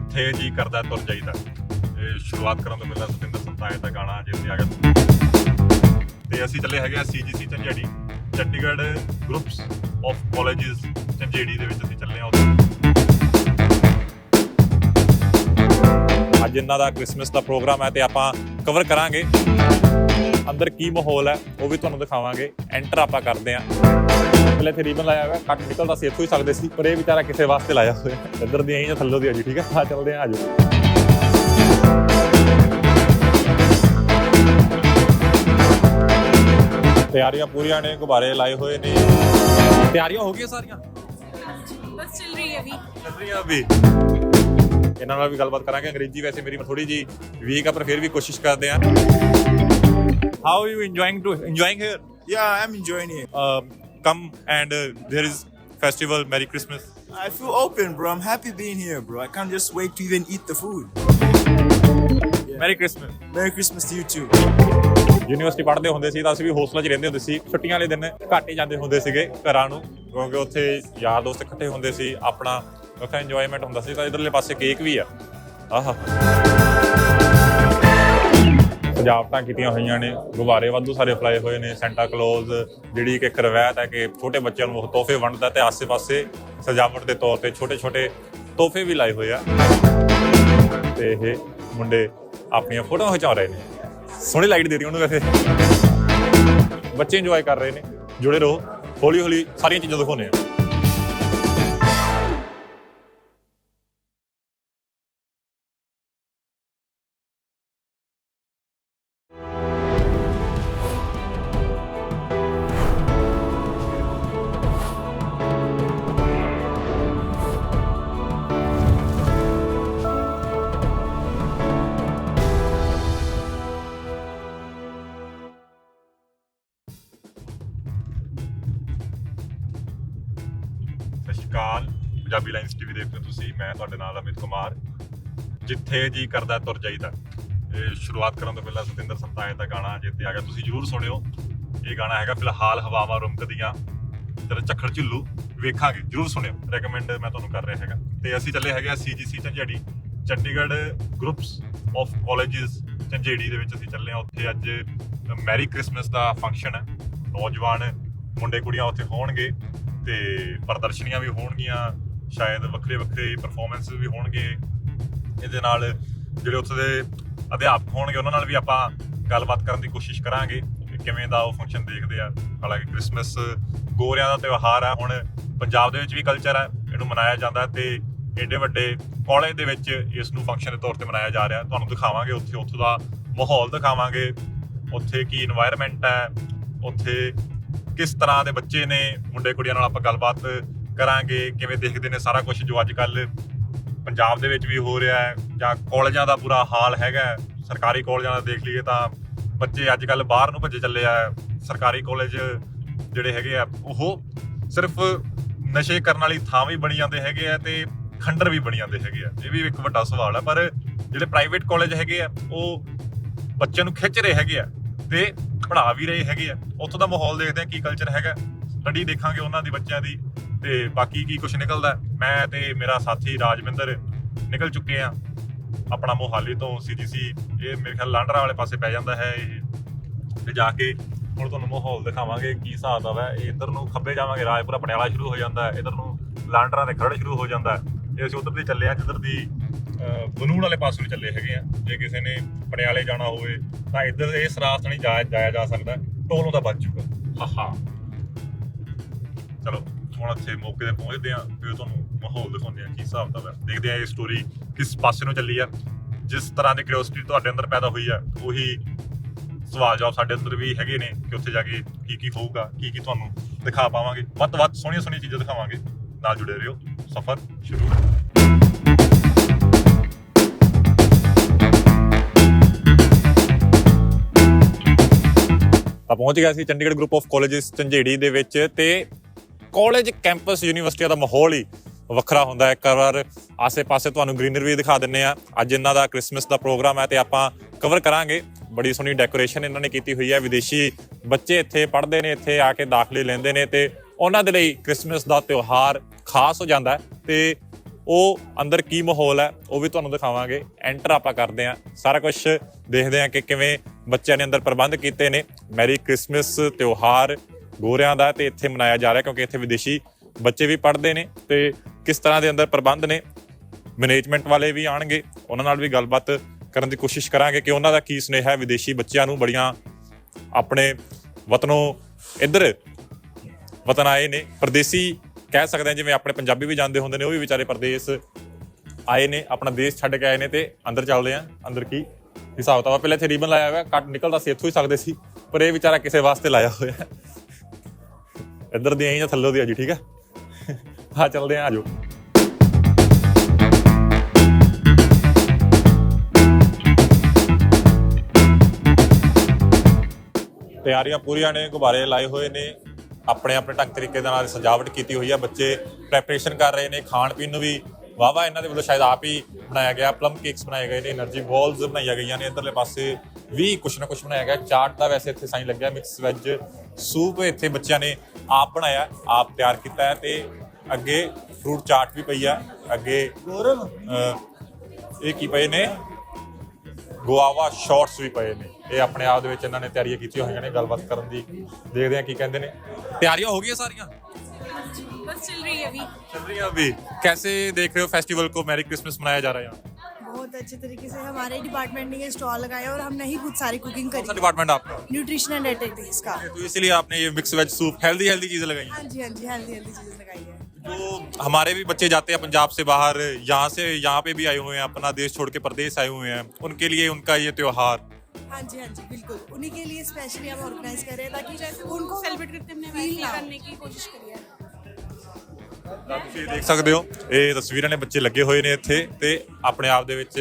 ਜਿੱਥੇ ਜੀ ਕਰਦਾ ਤੁਰ ਜਾਈਦਾ। ਇਹ ਸ਼ੁਰੂਆਤ ਕਰਨ ਤੋਂ ਪਹਿਲਾਂ ਸਤਿੰਦਰ ਸੰਤਾਏ ਦਾ ਗਾਣਾ ਜਿੱਥੇ ਆ ਗਿਆ। ਤੇ ਅਸੀਂ ਚੱਲੇ ਹੈਗੇ ਆ CGC Jhanjeri. Chandigarh groups of colleges Jhanjeri ਦੇ ਵਿੱਚ ਅਸੀਂ ਚੱਲੇ ਆ ਉੱਥੇ। ਅੱਜ ਇਹਨਾਂ ਦਾ ਕ੍ਰਿਸਮਸ ਦਾ ਪ੍ਰੋਗਰਾਮ ਹੈ ਤੇ ਆਪਾਂ ਕਵਰ ਕਰਾਂਗੇ। ਅੰਦਰ ਕੀ ਮਾਹੌਲ ਹੈ ਉਹ ਵੀ ਤੁਹਾਨੂੰ ਦਿਖਾਵਾਂਗੇ। ਐਂਟਰ ਆਪਾਂ ਕਰਦੇ ਆਂ ਪਹਿਲੇ ਇੱਥੇ ਰੀਬਨ ਲਾਇਆ ਹੋਇਆ ਕੱਟ ਨਿਕਲਦਾ ਸੀ ਇੱਥੋਂ ਹੀ ਸਕਦੇ ਸੀ ਪਰ ਇਹ ਵਿਚਾਰਾ ਕਿਸੇ ਵਾਸਤੇ ਲਾਇਆ ਹੋਇਆ ਇੱਧਰ ਦੀ ਆਈ ਜਾਂ ਥੱਲੋਂ ਦੀ ਆ ਜੀ ਠੀਕ ਹੈ? ਆ ਚੱਲਦੇ ਆਂ ਆਜੋ ਤਿਆਰੀਆਂ ਪੂਰੀਆਂ ਨੇ ਗੁਬਾਰੇ ਲਾਏ ਹੋਏ ਨੇ। ਤਿਆਰੀਆਂ ਹੋ ਗਈਆਂ ਸਾਰੀਆਂ? ਇਹਨਾਂ ਨਾਲ ਵੀ ਗੱਲਬਾਤ ਕਰਾਂਗੇ ਅੰਗਰੇਜ਼ੀ ਵੈਸੇ ਮੇਰੀ ਥੋੜੀ ਜੀ ਵੀਕ ਆ ਪਰ ਫਿਰ ਵੀ ਕੋਸ਼ਿਸ਼ ਕਰਦੇ ਆ How are you enjoying to enjoying here? Yeah, I'm enjoying it. Uh, come and uh, there is festival. Merry Christmas. I feel open, bro. I'm happy being here, bro. I can't just wait to even eat the food. Yeah. Merry Christmas. Merry Christmas to you too. University ਪੜ੍ਹਦੇ ਹੁੰਦੇ ਸੀ ਤਾਂ ਅਸੀਂ ਵੀ ਹੋਸਟਲਾਂ 'ਚ ਰਹਿੰਦੇ ਹੁੰਦੇ ਸੀ ਛੁੱਟੀਆਂ ਵਾਲੇ ਦਿਨ ਘਾਟੇ ਜਾਂਦੇ ਹੁੰਦੇ ਸੀਗੇ ਘਰਾਂ ਨੂੰ ਕਿਉਂਕਿ ਉੱਥੇ ਯਾਰ ਦੋਸਤ ਇਕੱਠੇ ਹੁੰਦੇ ਸੀ ਆਪਣਾ ਉੱਥੇ ਇੰਜੋਇਮੈਂਟ ਹੁੰਦਾ ਸੀ ਤਾਂ ਇਧਰਲੇ ਪਾਸੇ ਕੇਕ ਵੀ ਆ ਆਹਾ ਸਜਾਵਟਾਂ ਕੀਤੀਆਂ ਹੋਈਆਂ ਨੇ, ਗੁਬਾਰੇ ਵਾਧੂ ਸਾਰੇ ਫਲਾਏ ਹੋਏ ਨੇ ਸੈਂਟਾ ਕਲੌਜ਼ ਜਿਹੜੀ ਕਿ ਇੱਕ ਰਵਾਇਤ ਹੈ ਕਿ ਛੋਟੇ ਬੱਚਿਆਂ ਨੂੰ ਉਹ ਤੋਹਫੇ ਵੰਡਦਾ ਤੇ ਆਸੇ-ਪਾਸੇ ਸਜਾਵਟ ਦੇ ਤੌਰ ਤੇ ਛੋਟੇ-ਛੋਟੇ ਤੋਹਫੇ ਵੀ ਲਾਏ ਹੋਏ ਆ। ਤੇ ਇਹ ਮੁੰਡੇ ਆਪਣੀਆਂ ਫੋਟੋਆਂ ਖਿਚਾ ਰਹੇ ਨੇ। ਸੋਹਣੀ ਲਾਈਟ ਦੇ ਰਹੀ ਉਹਨੂੰ ਵੈਸੇ। ਬੱਚੇ ਇੰਜੋਏ ਕਰ ਰਹੇ ਨੇ। ਜੁੜੇ ਰਹੋ। ਹੌਲੀ ਹੌਲੀ ਸਾਰੀਆਂ ਚੀਜ਼ਾਂ ਦਿਖਾਉਂਦੇ ਆ ਲਾਈਨਸ ਤੁਸੀਂ, ਮੈਂ ਤੁਹਾਡੇ ਨਾਲ ਅਮਿਤ ਕੁਮਾਰ ਜਿੱਥੇ ਜੀ ਕਰਦਾ ਤੁਰ ਜਾਈਦਾ। ਇਹ ਸ਼ੁਰੂਆਤ ਕਰਨ ਤੋਂ ਪਹਿਲਾਂ ਸਤਿੰਦਰ ਸੰਤਾਏ ਦਾ ਗਾਣਾ ਜਿੱਥੇ ਆ ਗਿਆ, ਤੁਸੀਂ ਜਰੂਰ ਸੁਣਿਓ। ਇਹ ਗਾਣਾ ਹੈਗਾ ਫਿਲਹਾਲ ਹਵਾਵਾਂ ਰੁਮਕਦੀਆਂ ਤੇਰਾ ਝੱਖੜ ਝੁੱਲੂ ਵੇਖਾਂਗੇ, ਜਰੂਰ ਸੁਣਿਓ। ਰეკਮੈਂਡ ਮੈਂ ਤੁਹਾਨੂੰ ਕਰ ਰਿਹਾ ਹੈਗਾ। ਤੇ ਅਸੀਂ ਚੱਲੇ ਹੈਗੇ ਆ CGC Jhanjeri. Chandigarh groups of colleges Jhanjeri ਦੇ ਵਿੱਚ ਅਸੀਂ ਚੱਲੇ ਆ। ਉੱਥੇ ਅੱਜ ਮੈਰੀ ਕ੍ਰਿਸਮਸ ਦਾ ਫੰਕਸ਼ਨ ਹੈ। ਨੌਜਵਾਨ ਮੁੰਡੇ ਕੁੜੀਆਂ ਉੱਥੇ ਹੋਣਗੇ ਤੇ ਪ੍ਰਦਰਸ਼ਨੀਆਂ ਵੀ ਹੋਣਗੀਆਂ। ਸ਼ਾਇਦ ਵੱਖਰੇ ਵੱਖਰੇ ਪਰਫਾਰਮੈਂਸਸ ਵੀ ਹੋਣਗੇ। ਇਹਦੇ ਨਾਲ ਜਿਹੜੇ ਉੱਥੇ ਦੇ ਅਧਿਆਪਕ ਹੋਣਗੇ, ਉਹਨਾਂ ਨਾਲ ਵੀ ਆਪਾਂ ਗੱਲਬਾਤ ਕਰਨ ਦੀ ਕੋਸ਼ਿਸ਼ ਕਰਾਂਗੇ ਕਿ ਕਿਵੇਂ ਦਾ ਉਹ ਫੰਕਸ਼ਨ ਦੇਖਦੇ ਆ। ਹਾਲਾਂਕਿ 크리스마ਸ ਗੋਰਿਆਂ ਦਾ ਤਿਉਹਾਰ ਆ, ਹੁਣ ਪੰਜਾਬ ਦੇ ਵਿੱਚ ਵੀ ਕਲਚਰ ਆ, ਇਹਨੂੰ ਮਨਾਇਆ ਜਾਂਦਾ ਤੇ ਏਡੇ ਵੱਡੇ ਕਾਲਜ ਦੇ ਵਿੱਚ ਇਸ ਨੂੰ ਫੰਕਸ਼ਨ ਦੇ ਤੌਰ ਤੇ ਮਨਾਇਆ ਜਾ ਰਿਹਾ। ਤੁਹਾਨੂੰ ਦਿਖਾਵਾਂਗੇ ਉੱਥੇ, ਉੱਥੋਂ ਦਾ ਮਾਹੌਲ ਦਿਖਾਵਾਂਗੇ। ਉੱਥੇ ਕੀ এনवायरमेंट ਹੈ ਉੱਥੇ ਕਿਸ ਤਰ੍ਹਾਂ ਦੇ ਬੱਚੇ ਨੇ, ਮੁੰਡੇ ਕੁੜੀਆਂ ਨਾਲ ਆਪਾਂ ਗੱਲਬਾਤ ਕਰਾਂਗੇ, ਕਿਵੇਂ ਦੇਖਦੇ ਨੇ ਸਾਰਾ ਕੁਝ ਜੋ ਅੱਜ ਕੱਲ ਪੰਜਾਬ ਦੇ ਵਿੱਚ ਵੀ ਹੋ ਰਿਹਾ ਹੈ ਜਾਂ ਕਾਲਜਾਂ ਦਾ ਬੁਰਾ ਹਾਲ ਹੈਗਾ ਸਰਕਾਰੀ ਕਾਲਜਾਂ ਦਾ ਦੇਖ ਲਈਏ ਤਾਂ ਬੱਚੇ ਅੱਜ ਕੱਲ ਬਾਹਰ ਨੂੰ ਭੱਜੇ ਚੱਲੇ ਆ। ਸਰਕਾਰੀ ਕਾਲਜ ਜਿਹੜੇ ਹੈਗੇ ਆ, ਉਹ ਸਿਰਫ ਨਸ਼ੇ ਕਰਨ ਵਾਲੀ ਥਾਂ ਵੀ ਬਣੀ ਜਾਂਦੇ ਹੈਗੇ ਆ ਤੇ ਖੰਡਰ ਵੀ ਬਣੀ ਜਾਂਦੇ ਹੈਗੇ ਆ। ਇਹ ਵੀ ਇੱਕ ਵੱਡਾ ਸਵਾਲ ਹੈ ਪਰ ਜਿਹੜੇ ਪ੍ਰਾਈਵੇਟ ਕਾਲਜ ਹੈਗੇ ਆ, ਉਹ ਬੱਚਿਆਂ ਨੂੰ ਖਿੱਚ ਰਹੇ ਹੈਗੇ ਆ ਤੇ ਪੜ੍ਹਾ ਵੀ ਰਹੇ ਹੈਗੇ ਆ। ਉੱਥੋਂ ਦਾ ਮਾਹੌਲ ਦੇਖਦੇ ਆ ਕੀ ਕਲਚਰ ਹੈਗਾ। ਸਟੱਡੀ ਦੇਖਾਂਗੇ ਉਹਨਾਂ ਦੀ, ਬੱਚਿਆਂ ਦੀ। ਤੇ ਬਾਕੀ ਕੀ ਕੁਝ ਨਿਕਲਦਾ ਮੈਂ ਤੇ ਮੇਰਾ ਸਾਥੀ ਰਾਜਵਿੰਦਰ ਨਿਕਲ ਚੁੱਕੇ ਆ ਆਪਣਾ ਮੋਹਾਲੀ ਤੋਂ ਸੀਜੀਸੀ ਇਹ ਮੇਰੇ ਖਿਆਲ ਲਾਂਡਰਾ ਵਾਲੇ ਪਾਸੇ ਪੈ ਜਾਂਦਾ ਹੈ ਇਹ। ਤੇ ਜਾ ਕੇ ਹੁਣ ਤੁਹਾਨੂੰ ਮਾਹੌਲ ਦਿਖਾਵਾਂਗੇ ਕੀ ਹਿਸਾਬ ਦਾ ਹੈ ਇਧਰ ਨੂੰ ਖੱਬੇ ਜਾਵਾਂਗੇ ਰਾਜਪੁਰਾ ਪਟਿਆਲਾ ਸ਼ੁਰੂ ਹੋ ਜਾਂਦਾ ਹੈ। ਇਧਰ ਨੂੰ ਲਾਂਡਰਾ ਤੇ ਖਰੜ ਸ਼ੁਰੂ ਹੋ ਜਾਂਦਾ ਹੈ। ਇਹ ਅਸੀਂ ਉਧਰ ਦੀ ਚੱਲੇ ਆ ਜਿੱਧਰ ਦੀ ਬਨੂੜ ਵਾਲੇ ਪਾਸੇ ਨੂੰ ਚੱਲੇ ਹੈਗੇ ਆ ਜੇ ਕਿਸੇ ਨੇ ਪਟਿਆਲੇ ਜਾਣਾ ਹੋਵੇ ਤਾਂ ਇੱਧਰ ਰਾਸਤੇ ਨਹੀਂ ਜਾਇਆ ਜਾ ਸਕਦਾ। ਟੋਲ ਉਹਦਾ ਬਚ ਚੁੱਕਾ। ਹਾਹਾ ਚਲੋ। ਹੁਣ ਇੱਥੇ ਮੌਕੇ ਤੇ ਪਹੁੰਚਦੇ ਆ ਫਿਰ ਤੁਹਾਨੂੰ ਮਾਹੌਲ ਦਿਖਾਉਂਦੇ ਆ ਕੀ ਹਿਸਾਬ ਦਾ ਹੈ। ਦੇਖਦੇ ਆ ਇਹ ਸਟੋਰੀ ਕਿਸ ਪਾਸੇ ਨੂੰ ਚੱਲੀ ਆ, ਜਿਸ ਤਰ੍ਹਾਂ ਦੀ ਕਿਉਰਿਓਸਿਟੀ ਤੁਹਾਡੇ ਅੰਦਰ ਪੈਦਾ ਹੋਈ ਆ, ਉਹੀ ਸਵਾਲ ਜਵਾਬ ਸਾਡੇ ਅੰਦਰ ਵੀ ਹੈਗੇ ਨੇ ਕਿ ਉੱਥੇ ਜਾ ਕੇ ਕੀ ਕੀ ਹੋਊਗਾ, ਕੀ ਕੀ ਤੁਹਾਨੂੰ ਦਿਖਾ ਪਾਵਾਂਗੇ। ਵੱਧ ਵੱਧ ਸੋਹਣੀਆਂ ਸੋਹਣੀਆਂ ਚੀਜ਼ਾਂ ਦਿਖਾਵਾਂਗੇ। ਨਾਲ ਜੁੜੇ ਰਹੋ, ਸਫ਼ਰ ਸ਼ੁਰੂ। ਤਾਂ ਪਹੁੰਚ ਗਿਆ ਸੀ Chandigarh group of colleges Jhanjeri ਦੇ ਵਿੱਚ ਤੇ ਕਾਲਜ ਕੈਂਪਸ ਯੂਨੀਵਰਸਿਟੀ ਦਾ ਮਾਹੌਲ ਹੀ ਵੱਖਰਾ ਹੁੰਦਾ ਹੈ। ਇੱਕ ਵਾਰ ਆਸੇ-ਪਾਸੇ ਤੁਹਾਨੂੰ ਗ੍ਰੀਨਰੀ ਵੀ ਦਿਖਾ ਦਿੰਨੇ ਆ ਅੱਜ ਇਹਨਾਂ ਦਾ ਕ੍ਰਿਸਮਸ ਦਾ ਪ੍ਰੋਗਰਾਮ ਹੈ ਤੇ ਆਪਾਂ ਕਵਰ ਕਰਾਂਗੇ। ਬੜੀ ਸੋਹਣੀ ਡੈਕੋਰੇਸ਼ਨ ਇਹਨਾਂ ਨੇ ਕੀਤੀ ਹੋਈ ਹੈ। ਵਿਦੇਸ਼ੀ ਬੱਚੇ ਇੱਥੇ ਪੜ੍ਹਦੇ ਨੇ, ਇੱਥੇ ਆ ਕੇ ਦਾਖਲੇ ਲੈਂਦੇ ਨੇ ਤੇ ਉਹਨਾਂ ਦੇ ਲਈ ਕ੍ਰਿਸਮਸ ਦਾ ਤਿਉਹਾਰ ਖਾਸ ਹੋ ਜਾਂਦਾ ਹੈ ਤੇ ਉਹ ਅੰਦਰ ਕੀ ਮਾਹੌਲ ਹੈ, ਉਹ ਵੀ ਤੁਹਾਨੂੰ ਦਿਖਾਵਾਂਗੇ। ਐਂਟਰ ਆਪਾਂ ਕਰਦੇ ਹਾਂ। ਸਾਰਾ ਕੁਝ ਦੇਖਦੇ ਹਾਂ ਕਿ ਕਿਵੇਂ ਬੱਚਿਆਂ ਨੇ ਅੰਦਰ ਪ੍ਰਬੰਧ ਕੀਤੇ ਨੇ। ਮੈਰੀ ਕ੍ਰਿਸਮਸ ਤਿਉਹਾਰ। ਗੋਰਿਆਂ ਦਾ ਤੇ ਇੱਥੇ ਮਨਾਇਆ ਜਾ ਰਿਹਾ ਕਿਉਂਕਿ ਇੱਥੇ ਵਿਦੇਸ਼ੀ ਬੱਚੇ ਵੀ ਪੜ੍ਹਦੇ ਨੇ ਤੇ ਕਿਸ ਤਰ੍ਹਾਂ ਦੇ ਅੰਦਰ ਪ੍ਰਬੰਧ ਨੇ ਮੈਨੇਜਮੈਂਟ ਵਾਲੇ ਵੀ ਆਣਗੇ ਉਹਨਾਂ ਨਾਲ ਵੀ ਗੱਲਬਾਤ ਕਰਨ ਦੀ ਕੋਸ਼ਿਸ਼ ਕਰਾਂਗੇ ਕਿ ਉਹਨਾਂ ਦਾ ਕੀ ਸੁਨੇਹਾ ਹੈ, ਵਿਦੇਸ਼ੀ ਬੱਚਿਆਂ ਨੂੰ ਬੜੀਆਂ ਆਪਣੇ ਵਤਨੋਂ ਇੱਧਰ ਵਤਨ ਆਏ ਨੇ, ਪਰਦੇਸੀ ਕਹਿ ਸਕਦੇ ਹਾਂ ਜਿਵੇਂ ਆਪਣੇ ਪੰਜਾਬੀ ਵੀ ਜਾਂਦੇ ਹੁੰਦੇ ਨੇ, ਉਹ ਵੀ ਵਿਚਾਰੇ ਪਰਦੇਸ ਆਏ ਨੇ, ਆਪਣਾ ਦੇਸ਼ ਛੱਡ ਕੇ ਆਏ ਨੇ ਤੇ ਅੰਦਰ ਚੱਲਦੇ ਆ, ਅੰਦਰ ਕੀ ਹਿਸਾਬ ਤਾਂ ਪਹਿਲੇ ਇੱਥੇ ਰੀਬਨ ਲਾਇਆ ਹੋਇਆ, ਕੱਟ ਨਿਕਲਦਾ ਸੀ, ਇੱਥੋਂ ਹੀ ਸਕਦੇ ਸੀ, ਪਰ ਇਹ ਵਿਚਾਰਾ ਕਿਸੇ ਵਾਸਤੇ ਲਾਇਆ ਹੋਇਆ। ਇੱਧਰ ਦੀ ਆਈ ਜਾਂ ਥੱਲੋਂ ਦੀ ਆ ਜੀ, ਠੀਕ ਹੈ ਆ ਚੱਲਦੇ ਆ ਆਜੋ ਤਿਆਰੀਆਂ ਪੂਰੀਆਂ ਨੇ, ਗੁਬਾਰੇ ਲਾਏ ਹੋਏ ਨੇ। ਆਪਣੇ ਆਪਣੇ ਢੰਗ ਤਰੀਕੇ ਦੇ ਨਾਲ ਸਜਾਵਟ ਕੀਤੀ ਹੋਈ ਆ। ਬੱਚੇ ਪ੍ਰੈਪਰੇਸ਼ਨ ਕਰ ਰਹੇ ਨੇ, ਖਾਣ ਪੀਣ ਨੂੰ ਵੀ। ਵਾਵਾ ਇਹਨਾਂ ਦੇ ਵੱਲੋਂ ਸ਼ਾਇਦ ਆਪ ਹੀ ਬਣਾਇਆ ਗਿਆ ਪਲਮ ਕੇਕਸ ਬਣਾਏ ਗਏ ਨੇ એનર્ਜੀ ਬਾਲਸ ਬਣਾਈਆਂ ਗਈਆਂ ਨੇ। ਇਧਰਲੇ ਪਾਸੇ ਵੀ ਕੁਛ ਨਾ ਕੁਛ ਬਣਾਇਆ ਗਿਆ। ਚਾਟ ਦਾ ਵੈਸੇ ਇੱਥੇ ਸਾਈਨ ਲੱਗਿਆ ਮਿਕਸ ਵੈਜ ਸੂਪ ਇੱਥੇ ਬੱਚਿਆਂ ਨੇ ਆਪ ਬਣਾਇਆ ਆਪ ਤਿਆਰ ਕੀਤਾ ਹੈ ਤੇ ਅੱਗੇ ਫਰੂਟ ਚਾਟ ਵੀ ਪਈ ਹੈ ਅੱਗੇ ਅਹ, ਇਹ ਕੀ ਪਏ ਨੇ ਗੁਆਵਾ ਸ਼ਾਰਟਸ ਵੀ ਪਏ ਨੇ ਇਹ ਆਪਣੇ ਆਪ ਦੇ ਵਿੱਚ ਇਹਨਾਂ ਨੇ ਤਿਆਰੀਆਂ ਕੀਤੀਆਂ ਹੋਈਆਂ ਨੇ ਗੱਲਬਾਤ ਕਰਨ ਦੀ ਦੇਖਦੇ ਆ ਕੀ ਕਹਿੰਦੇ ਨੇ ਤਿਆਰੀਆਂ ਹੋ ਗਈਆਂ ਸਾਰੀਆਂ बस चल रही है अभी चल रही है अभी कैसे देख रहे हो फेस्टिवल को मैरी क्रिसमस मनाया जा रहा है यहाँ बहुत अच्छे तरीके से हमारे डिपार्टमेंट ने ये स्टॉल लगाया और हमने ही खुद सारी कुकिंग करी। डिपार्टमेंट आपका? न्यूट्रिशन एंड डाइटेटिक्स का। तो इसलिए आपने ये mix veg soup healthy healthy चीज़ें लगाई हाँ। जी हाँ जी हेल्दी हेल्दी चीज़ें लगाई है। जो हमारे भी बच्चे जाते हैं पंजाब से बाहर यहाँ से यहाँ पे भी आए हुए हैं अपना देश छोड़ के प्रदेश आए हुए हैं। उनके लिए उनका ये त्योहार। हाँ जी हाँ जी बिल्कुल। उन्हीं के लिए स्पेशली हम ऑर्गेनाइज कर रहे हैं ताकि जैसे उनको सेलिब्रेट करते हमने। करने की कोशिश करी है ਤਾਂ ਤੁਸੀਂ ਦੇਖ ਸਕਦੇ ਹੋ ਇਹ ਤਸਵੀਰਾਂ ਨੇ ਬੱਚੇ ਲੱਗੇ ਹੋਏ ਨੇ ਇੱਥੇ ਤੇ ਆਪਣੇ ਆਪ ਦੇ ਵਿੱਚ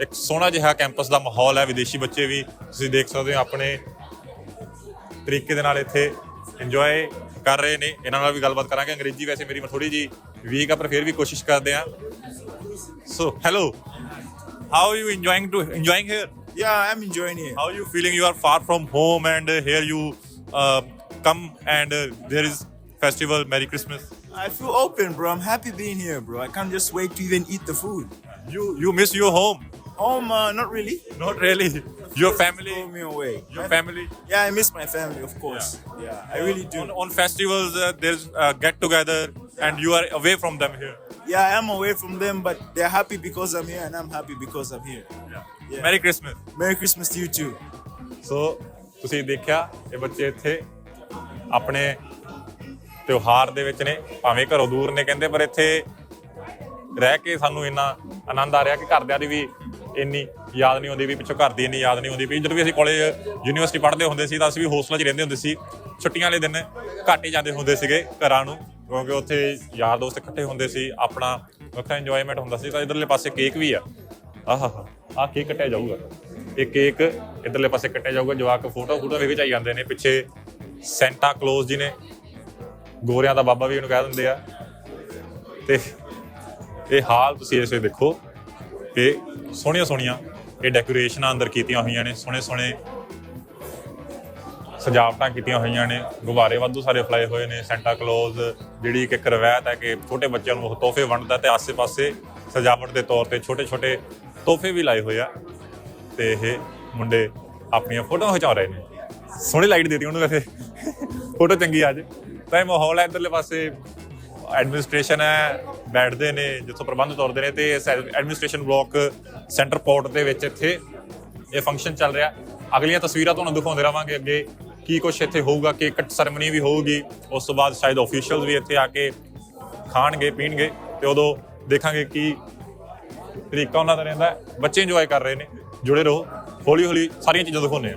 ਇੱਕ ਸੋਹਣਾ ਜਿਹਾ ਕੈਂਪਸ ਦਾ ਮਾਹੌਲ ਹੈ ਵਿਦੇਸ਼ੀ ਬੱਚੇ ਵੀ ਤੁਸੀਂ ਦੇਖ ਸਕਦੇ ਹੋ ਆਪਣੇ ਤਰੀਕੇ ਦੇ ਨਾਲ ਇੱਥੇ ਇੰਜੋਏ ਕਰ ਰਹੇ ਨੇ ਇਹਨਾਂ ਨਾਲ ਵੀ ਗੱਲਬਾਤ ਕਰਾਂਗੇ ਅੰਗਰੇਜ਼ੀ ਵੈਸੇ ਮੇਰੀ ਥੋੜੀ ਜੀ ਵੀਕ ਆ ਪਰ ਫਿਰ ਵੀ ਕੋਸ਼ਿਸ਼ ਕਰਦੇ ਆ so hello how are you enjoying to enjoying here Yeah, I'm enjoying it. How are you feeling? You are far from home, and here you uh, come, and uh, there is festival. Merry Christmas. I feel open, bro. I'm happy being here, bro. I can't just wait to even eat the food. You you miss your home? Home, uh, not really. Not really. Your family. Throw me away. Your My- family. Yeah, I miss my family, of course. Yeah, I really do. On, on festivals, uh, there's uh, get together, and you are away from them here. Yeah, I am away from them, but they're happy because I'm here, and I'm happy because I'm here. Yeah. Merry Christmas. Merry Christmas to you too. ਸੋ ਤੁਸੀਂ ਦੇਖਿਆ ਇਹ ਬੱਚੇ ਇੱਥੇ ਆਪਣੇ ਤਿਉਹਾਰ ਦੇ ਵਿੱਚ ਨੇ, ਭਾਵੇਂ ਘਰੋਂ ਦੂਰ ਨੇ ਕਹਿੰਦੇ, ਪਰ ਇੱਥੇ ਰਹਿ ਕੇ ਸਾਨੂੰ ਇੰਨਾ ਆਨੰਦ ਆ ਰਿਹਾ ਕਿ ਘਰਦਿਆਂ ਦੀ ਵੀ ਇੰਨੀ ਯਾਦ ਨਹੀਂ ਆਉਂਦੀ ਵੀ ਪਿੱਛੋਂ ਘਰ ਦੀ ਇੰਨੀ ਯਾਦ ਨਹੀਂ ਆਉਂਦੀ ਵੀ ਜਦੋਂ ਵੀ ਅਸੀਂ ਕਾਲਜ ਯੂਨੀਵਰਸਿਟੀ ਪੜ੍ਹਦੇ ਹੁੰਦੇ ਸੀ, ਤਾਂ ਅਸੀਂ ਵੀ ਹੋਸਟਲਾਂ 'ਚ ਰਹਿੰਦੇ ਹੁੰਦੇ ਸੀ। ਛੁੱਟੀਆਂ ਵਾਲੇ ਦਿਨ ਘੱਟ ਹੀ ਜਾਂਦੇ ਹੁੰਦੇ ਸੀਗੇ ਘਰਾਂ ਨੂੰ, ਕਿਉਂਕਿ ਉੱਥੇ ਯਾਰ ਦੋਸਤ ਇਕੱਠੇ ਹੁੰਦੇ ਸੀ, ਆਪਣਾ ਵੱਖਰਾ ਇੰਜੋਇਮੈਂਟ ਹੁੰਦਾ ਸੀ। ਤਾਂ ਇਧਰਲੇ ਪਾਸੇ ਕੇਕ ਵੀ ਆ। ਆਹਾ ਆ ਕੇਕ ਕੱਟਿਆ ਜਾਊਗਾ। ਇਹ ਕੇਕ ਇਧਰਲੇ ਪਾਸੇ ਕੱਟਿਆ ਜਾਊਗਾ, ਜਵਾਕ ਫੋਟੋ ਫੋਟੋ ਵੀ ਖਿਚਾਈ ਜਾਂਦੇ ਨੇ। ਪਿੱਛੇ ਸੈਂਟਾ ਕਲੋਜ਼ ਜੀ ਨੇ ਗੋਰਿਆਂ ਦਾ ਬਾਬਾ ਵੀ ਉਹਨੂੰ ਕਹਿ ਦਿੰਦੇ ਆ। ਤੇ ਇਹ ਹਾਲ ਤੁਸੀਂ ਇਸੇ ਦੇਖੋ। ਕਿ ਸੋਹਣੀਆਂ ਸੋਹਣੀਆਂ ਇਹ ਡੈਕੋਰੇਸ਼ਨਾਂ ਅੰਦਰ ਕੀਤੀਆਂ ਹੋਈਆਂ ਨੇ, ਸੋਹਣੇ ਸੋਹਣੇ ਸਜਾਵਟਾਂ ਕੀਤੀਆਂ ਹੋਈਆਂ ਨੇ। ਗੁਬਾਰੇ ਵਾਧੂ ਸਾਰੇ ਫਲਾਏ ਹੋਏ ਨੇ ਸੈਂਟਾ ਕਲੋਜ਼ ਜਿਹੜੀ ਕਿ ਇੱਕ ਰਵਾਇਤ ਹੈ ਕਿ ਛੋਟੇ ਬੱਚਿਆਂ ਨੂੰ ਉਹ ਤੋਹਫੇ ਵੰਡਦਾ ਤੇ ਆਸੇ-ਪਾਸੇ ਸਜਾਵਟ ਦੇ ਤੌਰ ਤੇ ਛੋਟੇ-ਛੋਟੇ ਤੋਹਫੇ ਵੀ ਲਾਏ ਹੋਏ ਆ। ਤੇ ਇਹ ਮੁੰਡੇ ਆਪਣੀਆਂ ਫੋਟੋਆਂ ਖਿਚਾ ਰਹੇ ਨੇ। ਸੋਹਣੀ ਲਾਈਟ ਦੇਤੀ ਉਹਨੂੰ ਵੈਸੇ। ਫੋਟੋ ਚੰਗੀ ਆ ਜੇ ਤਾਂ ਇਹ ਮਾਹੌਲ ਹੈ, ਇਧਰਲੇ ਪਾਸੇ ਐਡਮਿਨਿਸਟ੍ਰੇਸ਼ਨ ਹੈ, ਬੈਠਦੇ ਨੇ, ਜਿੱਥੋਂ ਪ੍ਰਬੰਧ ਤੋਰਦੇ ਨੇ ਤੇ ਐਡਮਿਨਿਸਟ੍ਰੇਸ਼ਨ ਬਲਾਕ ਸੈਂਟਰ ਪੋਰਟ ਦੇ ਵਿੱਚ ਇੱਥੇ ਇਹ ਫੰਕਸ਼ਨ ਚੱਲ ਰਿਹਾ। ਅਗਲੀਆਂ ਤਸਵੀਰਾਂ ਤੁਹਾਨੂੰ ਦਿਖਾਉਂਦੇ ਰਵਾਂਗੇ ਅੱਗੇ ਕੀ ਕੁਝ ਇੱਥੇ ਹੋਊਗਾ, ਕਿ ਕੱਟ ਸੈਰਮਨੀ ਵੀ ਹੋਊਗੀ, ਉਸ ਤੋਂ ਬਾਅਦ ਸ਼ਾਇਦ ਆਫੀਸ਼ੀਅਲਸ ਵੀ ਇੱਥੇ ਆ ਕੇ ਖਾਣਗੇ, ਪੀਣਗੇ ਤੇ ਉਦੋਂ ਦੇਖਾਂਗੇ ਕੀ ਤਰੀਕਾ ਉਹਨਾਂ ਦਾ ਰਹਿੰਦਾ ਬੱਚੇ ਇੰਜੋਏ ਕਰ ਰਹੇ ਨੇ, ਜੁੜੇ ਰਹੋ। ਹੌਲੀ ਹੌਲੀ ਸਾਰੀਆਂ ਚੀਜ਼ਾਂ ਦਿਖਾਉਂਦੇ ਆ